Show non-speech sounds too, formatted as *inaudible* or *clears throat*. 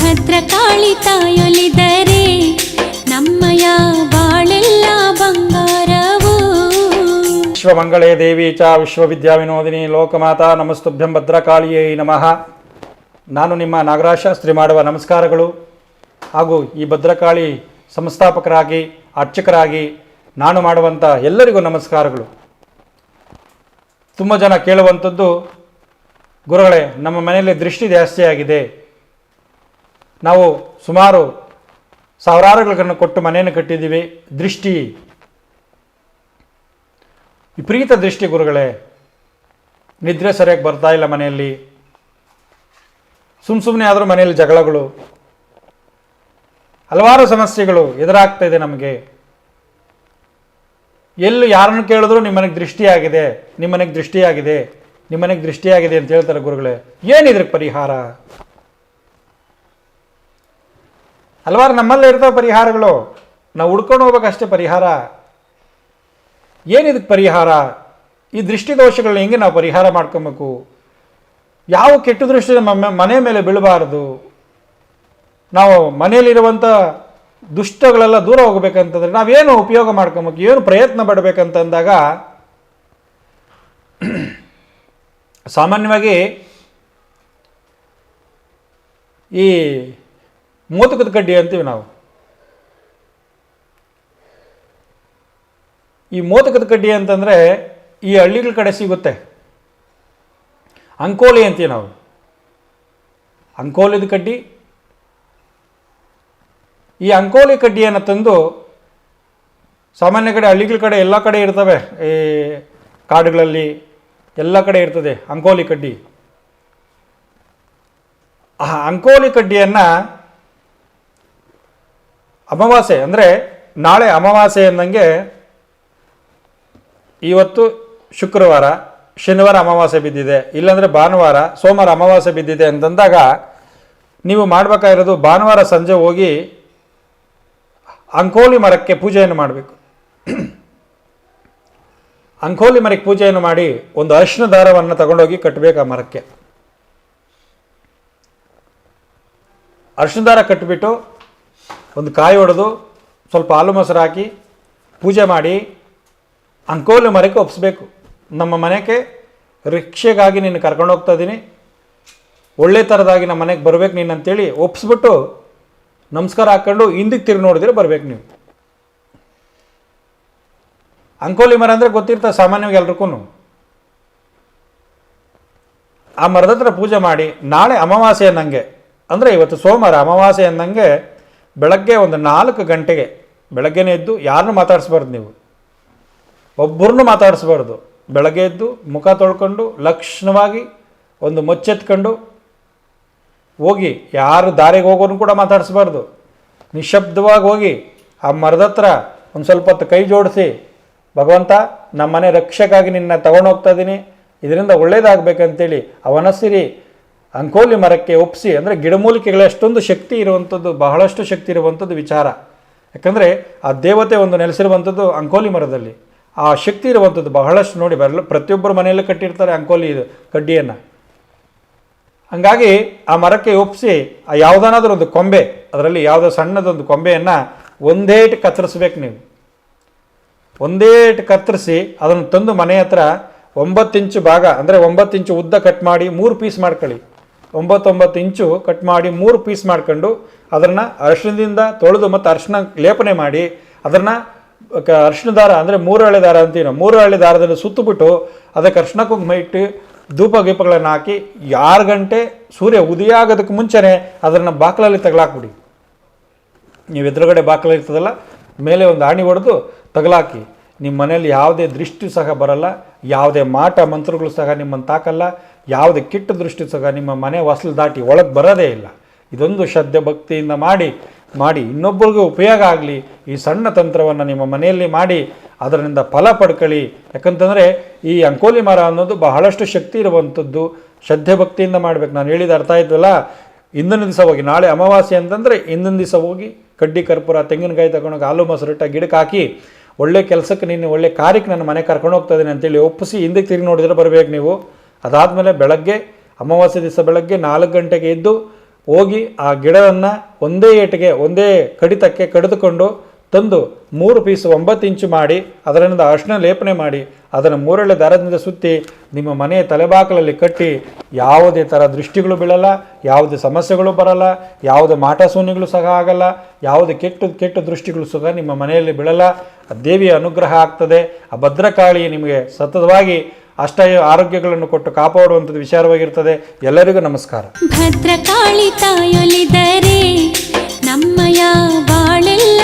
ಭದ್ರಕಾಳಿ ತಾಯೊಲಿದರೆ ನಮ್ಮಯ ಬಾಳೆಲ್ಲ ಬಂಗಾರವು. ವಿಶ್ವಮಂಗಳೇ ದೇವಿ ಚ ವಿಶ್ವವಿದ್ಯಾವಿನೋದಿನಿ ಲೋಕಮಾತಾ ನಮಸ್ತುಭ್ಯಂ ಭದ್ರಕಾಳಿಯೇ ನಮಃ. ನಾನು ನಿಮ್ಮ ನಾಗರಾಜ ಶಾಸ್ತ್ರಿ ಮಾಡುವ ನಮಸ್ಕಾರಗಳು. ಹಾಗೂ ಈ ಭದ್ರಕಾಳಿ ಸಂಸ್ಥಾಪಕರಾಗಿ, ಅರ್ಚಕರಾಗಿ ನಾನು ಮಾಡುವಂಥ ಎಲ್ಲರಿಗೂ ನಮಸ್ಕಾರಗಳು. ತುಂಬ ಜನ ಕೇಳುವಂಥದ್ದು ಗುರುಗಳೇ, ನಮ್ಮ ಮನೆಯಲ್ಲಿ ದೃಷ್ಟಿ ಜಾಸ್ತಿ ಆಗಿದೆ. ನಾವು ಸುಮಾರು ಸಾವಿರಾರುಗಳನ್ನು ಕೊಟ್ಟು ಮನೆಯನ್ನು ಕಟ್ಟಿದ್ದೀವಿ. ದೃಷ್ಟಿ. ವಿಪರೀತ ದೃಷ್ಟಿ ಗುರುಗಳೇ. ನಿದ್ರೆ ಸರಿಯಾಗಿ ಬರ್ತಾ ಇಲ್ಲ ಮನೆಯಲ್ಲಿ. ಸುಮ್ಮ ಸುಮ್ಮನೆ ಆದರೂ ಮನೆಯಲ್ಲಿ ಜಗಳಗಳು. ಹಲವಾರು ಸಮಸ್ಯೆಗಳು ಎದುರಾಗ್ತಾ ಇದೆ ನಮಗೆ. ಎಲ್ಲಿ ಯಾರನ್ನು ಕೇಳಿದ್ರು ನಿಮ್ಮ ಮನೆಗೆ ದೃಷ್ಟಿಯಾಗಿದೆ ನಿಮ್ಮನೆಗೆ ದೃಷ್ಟಿಯಾಗಿದೆ ನಿಮ್ಮನೆಗೆ ದೃಷ್ಟಿಯಾಗಿದೆ ಅಂತ ಹೇಳ್ತಾರೆ ಗುರುಗಳೇ. ಏನಿದ್ರ ಪರಿಹಾರ? ಹಲವಾರು ನಮ್ಮಲ್ಲೇ ಇರ್ತಾವೆ ಪರಿಹಾರಗಳು. ನಾವು ಹುಡ್ಕೊಂಡು ಹೋಗ್ಬೇಕಷ್ಟೇ ಪರಿಹಾರ. ಏನಿದಕ್ಕೆ ಪರಿಹಾರ? ಈ ದೃಷ್ಟಿದೋಷಗಳನ್ನ ಹೆಂಗೆ ನಾವು ಪರಿಹಾರ ಮಾಡ್ಕೊಬೇಕು? ಯಾವ ಕೆಟ್ಟ ದೃಷ್ಟಿ ನಮ್ಮ ಮನೆ ಮೇಲೆ ಬೀಳಬಾರದು. ನಾವು ಮನೆಯಲ್ಲಿರುವಂಥ ದುಷ್ಟಗಳೆಲ್ಲ ದೂರ ಹೋಗ್ಬೇಕಂತಂದ್ರೆ ನಾವೇನು ಉಪಯೋಗ ಮಾಡ್ಕೊಬೇಕು? ಏನು ಪ್ರಯತ್ನ ಪಡಬೇಕಂತಂದಾಗ ಸಾಮಾನ್ಯವಾಗಿ ಈ ಮೋತಕದ ಕಡ್ಡಿ ಅಂತೀವಿ ನಾವು. ಈ ಮೋದಕದ ಕಡ್ಡಿ ಅಂತಂದರೆ ಈ ಹಳ್ಳಿಗಳ ಕಡೆ ಸಿಗುತ್ತೆ. ಅಂಕೋಲಿ ಅಂತೀವಿ ನಾವು. ಅಂಕೋಲಿದ ಕಡ್ಡಿ. ಈ ಅಂಕೋಲಿ ಕಡ್ಡಿಯನ್ನು ತಂದು ಸಾಮಾನ್ಯ ಕಡೆ ಹಳ್ಳಿಗಳ ಕಡೆ ಎಲ್ಲ ಕಡೆ ಇರ್ತವೆ. ಈ ಕಾಡುಗಳಲ್ಲಿ ಎಲ್ಲ ಕಡೆ ಇರ್ತದೆ ಅಂಕೋಲಿ ಕಡ್ಡಿ. ಆ ಅಂಕೋಲಿ ಕಡ್ಡಿಯನ್ನು ಅಮಾವಾಸ್ಯೆ ಅಂದರೆ ನಾಳೆ ಅಮಾವಾಸ್ಯೆ ಎಂದಂಗೆ ಇವತ್ತು ಶುಕ್ರವಾರ, ಶನಿವಾರ ಅಮಾವಾಸ್ಯೆ ಬಿದ್ದಿದೆ. ಇಲ್ಲಾಂದರೆ ಭಾನುವಾರ, ಸೋಮವಾರ ಅಮಾವಾಸ್ಯೆ ಬಿದ್ದಿದೆ ಅಂತಂದಾಗ ನೀವು ಮಾಡಬೇಕಾಗಿರೋದು ಭಾನುವಾರ ಸಂಜೆ ಹೋಗಿ ಅಂಕೋಲಿ ಮರಕ್ಕೆ ಪೂಜೆಯನ್ನು ಮಾಡಬೇಕು. *clears throat* ಅಂಕೋಲಿ ಮರಕ್ಕೆ ಪೂಜೆಯನ್ನು ಮಾಡಿ ಒಂದು ಅರ್ಶಿನ ದಾರವನ್ನು ತಗೊಂಡೋಗಿ ಕಟ್ಟಬೇಕು ಆ ಮರಕ್ಕೆ. ಅರ್ಶಿನ ದಾರ ಕಟ್ಟಿಬಿಟ್ಟು ಒಂದು ಕಾಯಿ ಹೊಡೆದು ಸ್ವಲ್ಪ ಹಾಲು ಮೊಸರು ಹಾಕಿ ಪೂಜೆ ಮಾಡಿ ಅಂಕೋಲಿ ಮರಕ್ಕೆ ಒಪ್ಪಿಸ್ಬೇಕು ನಮ್ಮ ಮನೆಗೆ ರಿಕ್ಷೆಗಾಗಿ ನೀನು ಕರ್ಕೊಂಡು ಹೋಗ್ತಾ ಇದ್ದೀನಿ. ಒಳ್ಳೆ ಥರದಾಗಿ ನಮ್ಮ ಮನೆಗೆ ಬರಬೇಕು ನೀನು ಅಂತೇಳಿ ಒಪ್ಪಿಸ್ಬಿಟ್ಟು ನಮಸ್ಕಾರ ಹಾಕ್ಕೊಂಡು ಹಿಂದಕ್ಕೆ ತಿರುಗಿ ನೋಡಿದ್ರೆ ಬರಬೇಕು ನೀವು. ಅಂಕೋಲಿ ಮರ ಅಂದರೆ ಗೊತ್ತಿರ್ತಾ ಸಾಮಾನ್ಯವಾಗಿ ಎಲ್ರಿಗೂ ಆ ಮರದ ಹತ್ರ ಪೂಜೆ ಮಾಡಿ ನಾಳೆ ಅಮಾವಾಸ್ಯೆ ಅನ್ನಂಗೆ, ಅಂದರೆ ಇವತ್ತು ಸೋಮವಾರ ಅಮಾವಾಸ್ಯೆ ಅನ್ನಂಗೆ ಬೆಳಗ್ಗೆ ಒಂದು ನಾಲ್ಕು ಗಂಟೆಗೆ ಬೆಳಗ್ಗೆನೇ ಎದ್ದು ಯಾರನ್ನೂ ಮಾತಾಡಿಸ್ಬಾರ್ದು ನೀವು. ಒಬ್ಬರನ್ನು ಮಾತಾಡಿಸ್ಬಾರ್ದು. ಬೆಳಗ್ಗೆ ಎದ್ದು ಮುಖ ತೊಳ್ಕೊಂಡು ಲಕ್ಷಣವಾಗಿ ಒಂದು ಮುಚ್ಚೆತ್ಕೊಂಡು ಹೋಗಿ. ಯಾರು ದಾರಿಗೆ ಹೋಗೋರು ಕೂಡ ಮಾತಾಡಿಸ್ಬಾರ್ದು. ನಿಶಬ್ದವಾಗಿ ಹೋಗಿ ಆ ಮರದ ಹತ್ರ ಒಂದು ಸ್ವಲ್ಪ ಹೊತ್ತು ಕೈ ಜೋಡಿಸಿ, ಭಗವಂತ ನಮ್ಮನೆ ರಕ್ಷಕಾಗಿ ನಿನ್ನ ತಗೊಂಡು ಹೋಗ್ತಾ ಇದ್ದೀನಿ, ಇದರಿಂದ ಒಳ್ಳೇದಾಗಬೇಕಂತೇಳಿ ಅವನಸಿರಿ ಅಂಕೋಲಿ ಮರಕ್ಕೆ ಒಪ್ಪಿಸಿ ಅಂದರೆ ಗಿಡಮೂಲಿಕೆಗಳ ಅಷ್ಟೊಂದು ಶಕ್ತಿ ಇರುವಂಥದ್ದು, ಬಹಳಷ್ಟು ಶಕ್ತಿ ಇರುವಂಥದ್ದು ವಿಚಾರ. ಯಾಕಂದರೆ ಆ ದೇವತೆ ಒಂದು ನೆಲೆಸಿರುವಂಥದ್ದು ಅಂಕೋಲಿ ಮರದಲ್ಲಿ. ಆ ಶಕ್ತಿ ಇರುವಂಥದ್ದು ಬಹಳಷ್ಟು ನೋಡಿ ಬರಲ್ಲ ಪ್ರತಿಯೊಬ್ಬರ ಮನೆಯಲ್ಲೂ ಕಟ್ಟಿರ್ತಾರೆ ಅಂಕೋಲಿ ಇದು, ಕಡ್ಡಿಯನ್ನು. ಹಂಗಾಗಿ ಆ ಮರಕ್ಕೆ ಒಪ್ಪಿಸಿ ಆ ಯಾವುದಾನಾದ್ರೂ ಒಂದು ಕೊಂಬೆ, ಅದರಲ್ಲಿ ಯಾವುದೋ ಸಣ್ಣದೊಂದು ಕೊಂಬೆಯನ್ನು ಒಂದೇಟ್ ಕತ್ತರಿಸ್ಬೇಕು ನೀವು. ಒಂದೇಟ್ ಕತ್ತರಿಸಿ, ಅದನ್ನು ತಂದು ಮನೆ ಹತ್ರ ಒಂಬತ್ತು ಇಂಚು ಭಾಗ, ಅಂದರೆ ಒಂಬತ್ತು ಇಂಚು ಉದ್ದ ಕಟ್ ಮಾಡಿ ಮೂರು ಪೀಸ್ ಮಾಡ್ಕೊಳ್ಳಿ. ಒಂಬತ್ತೊಂಬತ್ತು ಇಂಚು ಕಟ್ ಮಾಡಿ ಮೂರು ಪೀಸ್ ಮಾಡ್ಕೊಂಡು ಅದನ್ನು ಅರಿಶಿಣದಿಂದ ತೊಳೆದು ಮತ್ತು ಅರಿಶಿಣ ಲೇಪನೆ ಮಾಡಿ ಅದನ್ನು, ಕ- ಅರಿಶಿಣ ದಾರ ಅಂದರೆ ಮೂರು ಹಳ್ಳಿ ದಾರ ಅಂತೀವಿ ನಾವು ಮೂರು ಹಳ್ಳಿ ದಾರದಲ್ಲಿ ಸುತ್ತಬಿಟ್ಟು ಅದಕ್ಕೆ ಅರಿಶಿಣ ಕುಂಕುಮ ಇಟ್ಟು ಧೂಪ ಗೀಪಗಳನ್ನು ಹಾಕಿ ಆರು ಗಂಟೆ ಸೂರ್ಯ ಉದಯ ಆಗೋದಕ್ಕೆ ಮುಂಚೆನೇ ಅದನ್ನು ಬಾಕಲಲ್ಲಿ ತಗಲಾಕ್ಬಿಡಿ. ನೀವು ಎದುರುಗಡೆ ಬಾಕ್ಲ ಇರ್ತದಲ್ಲ, ಮೇಲೆ ಒಂದು ಆಣಿ ಹೊಡೆದು ತಗಲಾಕಿ. ನಿಮ್ಮ ಮನೆಯಲ್ಲಿ ಯಾವುದೇ ದೃಷ್ಟಿ ಸಹ ಬರಲ್ಲ, ಯಾವುದೇ ಮಾಟ ಮಂತ್ರಗಳು ಸಹ ನಿಮ್ಮನ್ನು ತಾಕಲ್ಲ ಯಾವುದೇ ಕೆಟ್ಟ ದೃಷ್ಟಿ ಸಹ ನಿಮ್ಮ ಮನೆ ಹೊಸಲು ದಾಟಿ ಒಳಗೆ ಬರೋದೇ ಇಲ್ಲ. ಇದೊಂದು ಶ್ರದ್ಧೆ ಭಕ್ತಿಯಿಂದ ಮಾಡಿ ಮಾಡಿ. ಇನ್ನೊಬ್ಬರಿಗೂ ಉಪಯೋಗ ಆಗಲಿ, ಈ ಸಣ್ಣ ತಂತ್ರವನ್ನು ನಿಮ್ಮ ಮನೆಯಲ್ಲಿ ಮಾಡಿ, ಅದರಿಂದ ಫಲ ಪಡ್ಕೊಳ್ಳಿ. ಯಾಕಂತಂದರೆ ಈ ಅಂಕೋಲಿ ಮರ ಅನ್ನೋದು ಬಹಳಷ್ಟು ಶಕ್ತಿ ಇರುವಂಥದ್ದು. ಶ್ರದ್ಧೆ ಭಕ್ತಿಯಿಂದ ಮಾಡಬೇಕು. ನಾನು ಹೇಳಿದ ಅರ್ಥ ಆಯ್ತಲ್ಲ? ಇಂದಿನ ದಿವಸ ಹೋಗಿ, ನಾಳೆ ಅಮಾವಾಸ್ಯೆ ಅಂತಂದರೆ ಇಂದಿನ ದಿವಸ ಹೋಗಿ ಕಡ್ಡಿ, ಕರ್ಪೂರ, ತೆಂಗಿನಕಾಯಿ ತಗೊಂಡೋಗಿ ಹಾಲು ಮೊಸರಿಟ್ಟ ಗಿಡಕ್ಕೆ ಹಾಕಿ, ಒಳ್ಳೆ ಕೆಲಸಕ್ಕೆ ನೀನು ಒಳ್ಳೆ ಕಾರ್ಯಕ್ಕೆ ನನ್ನ ಮನೆ ಕರ್ಕೊಂಡು ಹೋಗ್ತಾ ಇದ್ದೀನಿ ಅಂತೇಳಿ ಒಪ್ಪಿಸಿ, ಹಿಂದಕ್ಕೆ ತಿರುಗಿ ನೋಡಿದ್ರೆ ಬರಬೇಕು ನೀವು. ಅದಾದಮೇಲೆ ಬೆಳಗ್ಗೆ, ಅಮಾವಾಸ್ಯೆ ದಿವಸ ಬೆಳಗ್ಗೆ ನಾಲ್ಕು ಗಂಟೆಗೆ ಎದ್ದು ಹೋಗಿ ಆ ಗಿಡವನ್ನು ಒಂದೇ ಏಟಿಗೆ, ಒಂದೇ ಕಡಿತಕ್ಕೆ ಕಡಿದುಕೊಂಡು ತಂದು ಮೂರು ಪೀಸ್ ಒಂಬತ್ತು ಇಂಚು ಮಾಡಿ, ಅದರಿಂದ ಅರ್ಶಿನ ಲೇಪನೆ ಮಾಡಿ, ಅದನ್ನು ಮೂರಳೆ ದಾರದಿಂದ ಸುತ್ತಿ ನಿಮ್ಮ ಮನೆಯ ತಲೆಬಾಕಲಲ್ಲಿ ಕಟ್ಟಿ ಯಾವುದೇ ಥರ ದೃಷ್ಟಿಗಳು ಬೀಳಲ್ಲ, ಯಾವುದೇ ಸಮಸ್ಯೆಗಳು ಬರಲ್ಲ, ಯಾವುದೇ ಮಾಟ ಶೂನ್ಯಗಳು ಸಹ ಆಗಲ್ಲ, ಯಾವುದೇ ಕೆಟ್ಟ ಕೆಟ್ಟ ದೃಷ್ಟಿಗಳು ಸಹ ನಿಮ್ಮ ಮನೆಯಲ್ಲಿ ಬೀಳಲ್ಲ. ಆ ದೇವಿಯ ಅನುಗ್ರಹ ಆಗ್ತದೆ. ಆ ಭದ್ರಕಾಳಿ ನಿಮಗೆ ಸತತವಾಗಿ ಅಷ್ಟ ಆರೋಗ್ಯಗಳನ್ನು ಕೊಟ್ಟು ಕಾಪಾಡುವಂಥದ್ದು ವಿಚಾರವಾಗಿರ್ತದೆ. ಎಲ್ಲರಿಗೂ ನಮಸ್ಕಾರ. ಭದ್ರಕಾಳಿ ತಾಯೊಲಿದರೆ ನಮ್ಮಯ ಬಾಳೆಲ್ಲ